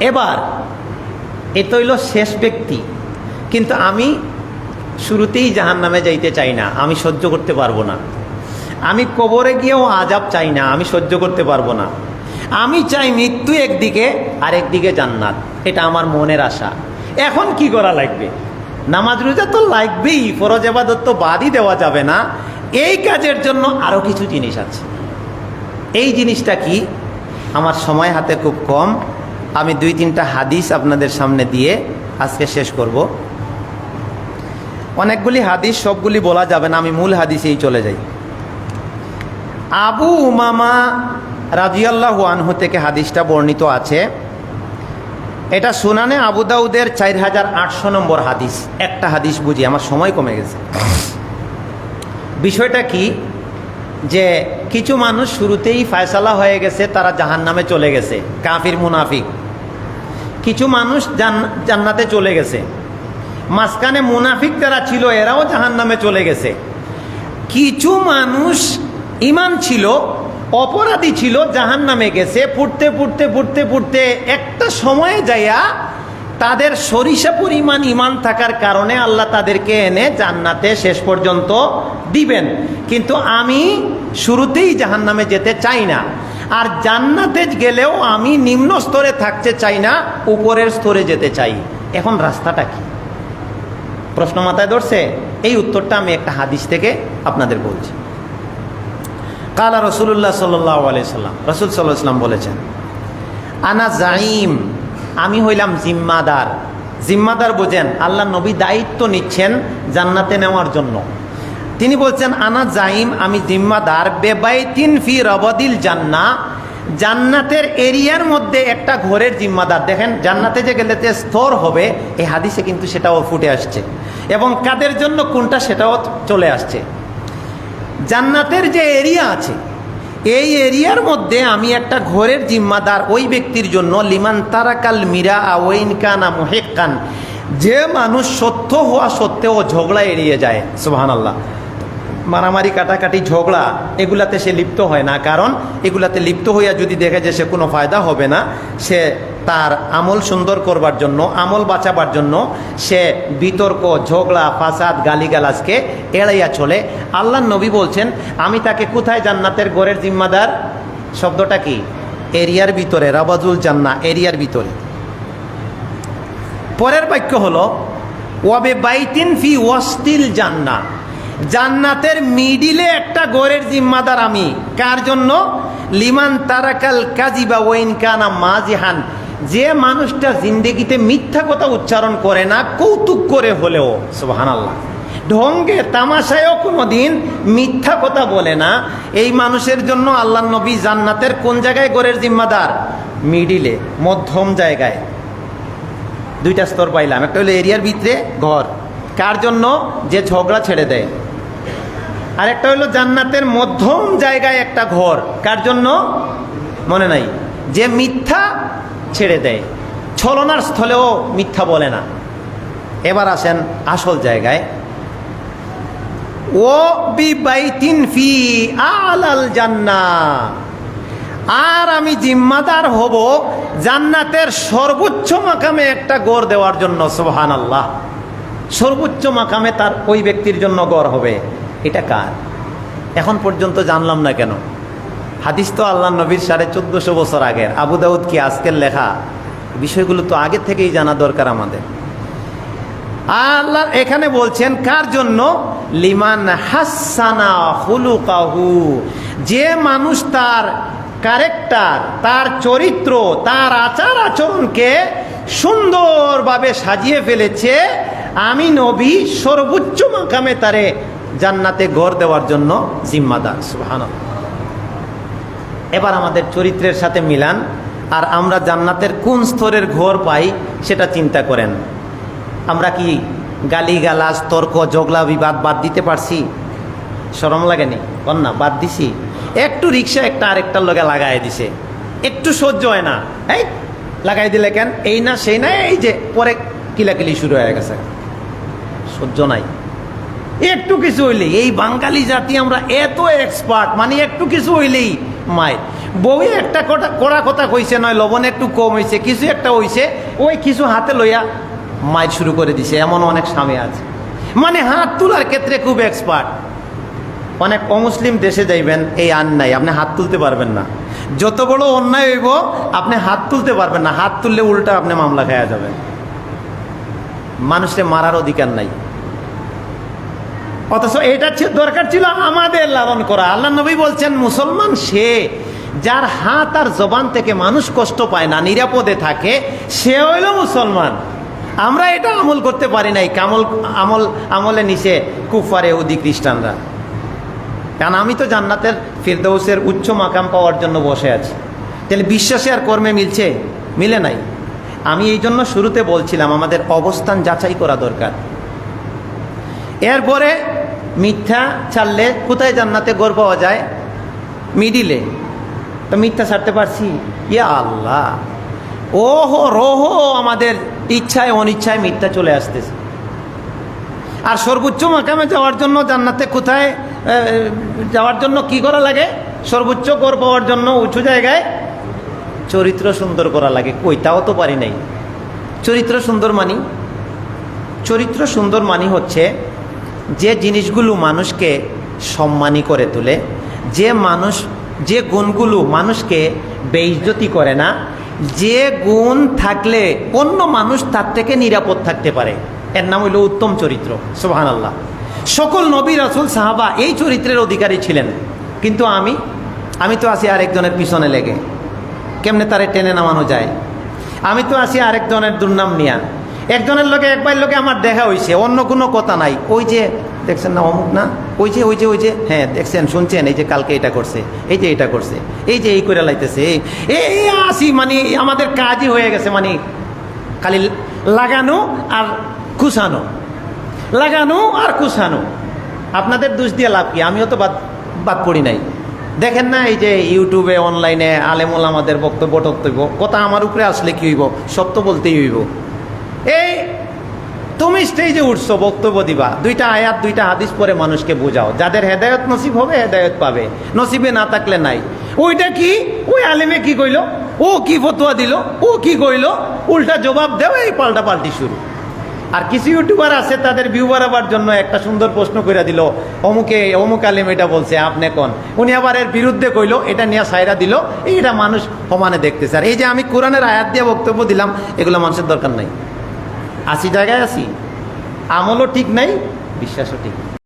এবার এ তো হইল শেষ ব্যক্তি। কিন্তু আমি শুরুতেই জাহান নামে যাইতে চাই না, আমি সহ্য করতে পারব না। আমি কবরে গিয়েও আজাব চাই না, আমি সহ্য করতে পারব না। আমি চাই মৃত্যু একদিকে আর একদিকে জান্নাত। এটা আমার মনের আশা। এখন কি করা লাগবে? নামাজ রোজা তো লাগবেই, ফরজ এবাদত তো বাদই দেওয়া যাবে না। এই কাজের জন্য আরও কিছু জিনিস আছে। এই জিনিসটা কি? আমার সময় হাতে খুব কম আমি দুই তিনটা হাদিস আপনাদের সামনে দিয়ে আজকে শেষ করব। অনেকগুলি হাদিস, সবগুলি বলা যাবে না, আমি মূল হাদিসেই চলে যাই। আবু উমামা রাজিয়াল্লাহু আনহু থেকে হাদিসটা বর্ণিত আছে। এটা সুনানে আবু দাউদের চার হাজার আটশো নম্বর হাদিস। একটা হাদিস বুঝি, আমার সময় কমে গেছে। বিষয়টা কি? যে কিছু মানুষ শুরুতেই ফায়সালা হয়ে গেছে, তারা জাহান নামে চলে গেছে, কাফির, মুনাফিক। কিছু মানুষ জান্নাতে চলে গেছে। মাঝখানে মুনাফিক যারা ছিল, এরাও জাহান নামে চলে গেছে। কিছু মানুষ ইমান ছিল, অপরাধী ছিল জাহান নামে গেছে। ফুটতে ফুটতে ফুটতে ফুটতে একটা সময়ে যাইয়া তাদের সরিষা পরিমাণ ইমান থাকার কারণে আল্লাহ তাদেরকে এনে জান্নাতে শেষ পর্যন্ত দিবেন। কিন্তু আমি শুরুতেই জাহান নামে যেতে চাই না। আর জান্নাতে গেলেও আমি নিম্ন স্তরে থাকতে চাই না, উপরের স্তরে যেতে চাই। এখন রাস্তাটা কি? প্রশ্ন মাথায় ধরছে? এই উত্তরটা আমি একটা হাদিস থেকে আপনাদের বলছি। কালা রসুল্লাহ সাল্লাহ আলাইসাল্লাম রসুল সাল্লাম বলেছেন, আনা জাইম আমি হইলাম জিম্মাদার। জিম্মাদার বোঝেন, আল্লাহ নবী দায়িত্ব নিচ্ছেন জান্নাতে নেওয়ার জন্য। তিনি বলছেন, আনা জাইম, আমি জিম্মাদার বেবাইতিন ফি রবদিল জান্না। জান্নাতের এরিয়ার মধ্যে একটা ঘরের জিম্মাদার। দেখেন, জান্নাতে যে গেলে যে স্তর হবে, এই হাদিসে কিন্তু সেটাও ফুটে আসছে। এবং কাদের জন্য কোনটা সেটাও চলে আসছে। জান্নাতের যে এরিয়া আছে, এই এরিয়ার মধ্যে আমি একটা ঘরের জিম্মাদার ওই ব্যক্তির জন্য, লিমান তারাকাল মিরা আওয়াইন কানা মোহেকান যে মানুষ সত্য হওয়া সত্ত্বেও ঝগড়া এড়িয়ে যায় সুবাহান আল্লাহ মারামারি, কাটাকাটি, ঝগড়া, এগুলাতে সে লিপ্ত হয় না। কারণ এগুলাতে লিপ্ত হইয়া যদি দেখে যে সে কোনো ফায়দা হবে না, সে তার আমল সুন্দর করবার জন্য, আমল বাঁচাবার জন্য সে বিতর্ক, ঝগড়া, ফাসাদ, গালিগালাজকে এড়াইয়া চলে। আল্লাহ নবী বলছেন, আমি তাকে কোথায় জান্নাতের গড়ের জিম্মাদার? শব্দটা কি? এরিয়ার ভিতরে, রাবাজুল জান্না এরিয়ার ভিতরে। পরের বাক্য হলো, ওয়াবে বাইতিন ফি ওয়াস্তিল জান্না জান্নাতের মিডিলে একটা গোরের জিম্মাদার আমি। কার জন্য? লিমান তারাকাল কাজিবা ওয়াইন কানা মাজিহান যে মানুষটা জিন্দেগিতে মিথ্যা কথা উচ্চারণ করে না, কৌতুক করে হলেও সুবাহান আল্লাহ ঢঙ্গে, তামাশায়ও কোনো দিন মিথ্যা কথা বলে না। এই মানুষের জন্য আল্লাহ নবী জান্নাতের কোন জায়গায় গোরের জিম্মাদার? মিডিলে, মধ্যম জায়গায়। দুইটা স্তর পাইলাম। একটা হলো এরিয়ার ভিতরে ঘর। কার জন্য? যে ঝগড়া ছেড়ে দেয়। আর একটা হলো জান্নাতের মধ্যম জায়গায় একটা ঘর। কার জন্য? মনে নাই। যে মিথ্যা ছেড়ে দেয়। ছলনার স্থলেও মিথ্যা বলে না। এবার আসেন আসল জায়গায়। ও ফি আলাল জান্না। আর আমি জিম্মাদার হব জান্নাতের সর্বোচ্চ মাকামে একটা গড় দেওয়ার জন্য সোহান আল্লাহ সর্বোচ্চ মাকামে তার ওই ব্যক্তির জন্য গড় হবে। এটা কার? এখন পর্যন্ত জানলাম না কেন? হাদিস তো আল্লাহ নবীর সাড়ে চোদ্দশো বছর আগের। আবু দাউদ কি আজকের লেখা? বিষয়গুলো তো আগে থেকেই জানা দরকার আমাদের। আল্লাহ এখানে বলছেন, কার জন্য? লিমান হাসানা হুলুকাহু যে মানুষ তার ক্যারেক্টার, তার চরিত্র, তার আচার আচরণকে সুন্দরভাবে সাজিয়ে ফেলেছে, আমি নবী সর্বোচ্চ মাকামে তারে জান্নাতে ঘর দেওয়ার জন্য জিম্মাদার সুহান এবার আমাদের চরিত্রের সাথে মিলান, আর আমরা জান্নাতের কোন স্তরের ঘর পাই সেটা চিন্তা করেন। আমরা কি গালি গালাজ তর্ক জগলা বিবাদ বাদ দিতে পারছি? সরম লাগেনি? কন্যা, বাদ দিছি। একটু রিক্সা একটা আরেকটার লগে লাগাই দিছে। একটু সহ্য হয় না। এই লাগাই দিলে কেন? এই না, সেই না, এই যে পরে কিলাকিলি শুরু হয়ে গেছে। সহ্য নাই। একটু কিছু হইলেই। এই বাঙালি জাতি আমরা এত এক্সপার্ট মানে একটু কিছু হইলেই মায়ের। বউ একটা কটা কড়া কথা কইছে, নয় লবণ একটু কম হয়েছে কিছু একটা হইছে, ওই কিছু হাতে লইয়া মাইর শুরু করে দিছে, এমন অনেক স্বামী আছে। মানে হাত তোলার ক্ষেত্রে খুব এক্সপার্ট অনেক অমুসলিম দেশে যাইবেন, এই নাই, আপনি হাত তুলতে পারবেন না। যত বড় অন্যায় হইব, আপনি হাত তুলতে পারবেন না। হাত তুললে উল্টা আপনি মামলা খাওয়া যাবেন। মানুষের মারার অধিকার নাই। অথচ এটা দরকার ছিল আমাদের লালন করা। আল্লাহ নবী বলছেন, মুসলমান সে যার হাত আর জবান থেকে মানুষ কষ্ট পায় না, নিরাপদে থাকে, সে হইল মুসলমান। আমরা এটা আমল করতে পারি নাই, কামল আমল আমলে নিচে কুফারে উদি খ্রিস্টানরা। কারণ আমি তো জান্নাতের ফিরদৌসের উচ্চ মাকাম পাওয়ার জন্য বসে আছি। তাহলে বিশ্বাসে আর কর্মে মিলছে? মিলে নাই। আমি এই জন্য শুরুতে বলছিলাম, আমাদের অবস্থান যাচাই করা দরকার। এরপরে মিথ্যা ছাড়লে কোথায় জান্নাতে গড় পাওয়া যায়? মিডিলে। তো মিথ্যা ছাড়তে পারছি? ইয়া আল্লাহ। ওহো, রোহো, আমাদের ইচ্ছায়, অনিচ্ছায় মিথ্যা চলে আসতেছে। আর সর্বোচ্চ মাকামে যাওয়ার জন্য জান্নাতে কোথায় যাওয়ার জন্য কি করা লাগে? সর্বোচ্চ গড় পাওয়ার জন্য উঁচু জায়গায় চরিত্র সুন্দর করা লাগে। কই, তাও তো পারি নাই। চরিত্র সুন্দর মানি? চরিত্র সুন্দর মানি হচ্ছে যে জিনিসগুলো মানুষকে সম্মানী করে তোলে, যে মানুষ, যে গুণগুলো মানুষকে বেইজ্জতি করে না, যে গুণ থাকলে অন্য মানুষ তার থেকে নিরাপদ থাকতে পারে। এর নাম হইল উত্তম চরিত্র সোহান আল্লাহ সকল নবী, রাসুল, সাহাবা এই চরিত্রের অধিকারী ছিলেন। কিন্তু আমি আমি তো আছি আরেকজনের পিছনে লেগে। কেমনে তারে টেনে নামানো যায়? আমি তো আছি আরেকজনের দুর্নাম নিয়া। একজনের লোকে একবার লোকে আমার দেখা হইছে, অন্য কোনো কথা নাই। ওই যে, দেখছেন না অমুক না? ওই যে ওই যে ওই যে হ্যাঁ দেখছেন, শুনছেন, এই যে কালকে এটা করছে, এই যে এটা করছে, এই যে এই করে লাইতেছে, এই এই আসি মানে আমাদের কাজই হয়ে গেছে মানে খালি লাগানো আর কুসানো লাগানো আর কুসানো আপনাদের দোষ দিয়ে লাভ কি? আমিও তো বাদ বাদ পড়ি নাই। দেখেন না, এই যে ইউটিউবে, অনলাইনে আলেমুল আমাদের বক্তব্য টক্তব্য কথা আমার উপরে আসলে কি হইব? সত্য বলতেই হইব। এই, তুমি স্টেজে উঠছো, বক্তব্য দিবা। দুইটা আয়াত, দুইটা হাদিস পরে মানুষকে বোঝাও। যাদের হেদায়ত নসিব হবে, হেদায়ত পাবে। নসিবে না থাকলে নাই। ওইটা কি? ওই আলেমে কি কইলো? ও কি ফতোয়া দিল? ও কি কইলো? উল্টা জবাব দেও, এই পাল্টা পাল্টি শুরু। আর কিছু ইউটিউবার আছে, তাদের ভিউ বাড়াবার জন্য একটা সুন্দর প্রশ্ন করে দিল। অমুকে, অমুক আলিম এটা বলছে, আপনি কোন? উনি আবার এর বিরুদ্ধে কইলো, এটা নিয়ে সাইরা দিল। এইটা মানুষ সমানে দেখতেছে। আর এই যে আমি কোরআনের আয়াত দিয়ে বক্তব্য দিলাম, এগুলো মানুষের দরকার নাই। আসি জায়গায় আসি আমলও ঠিক নাই বিশ্বাসও ঠিক নাই।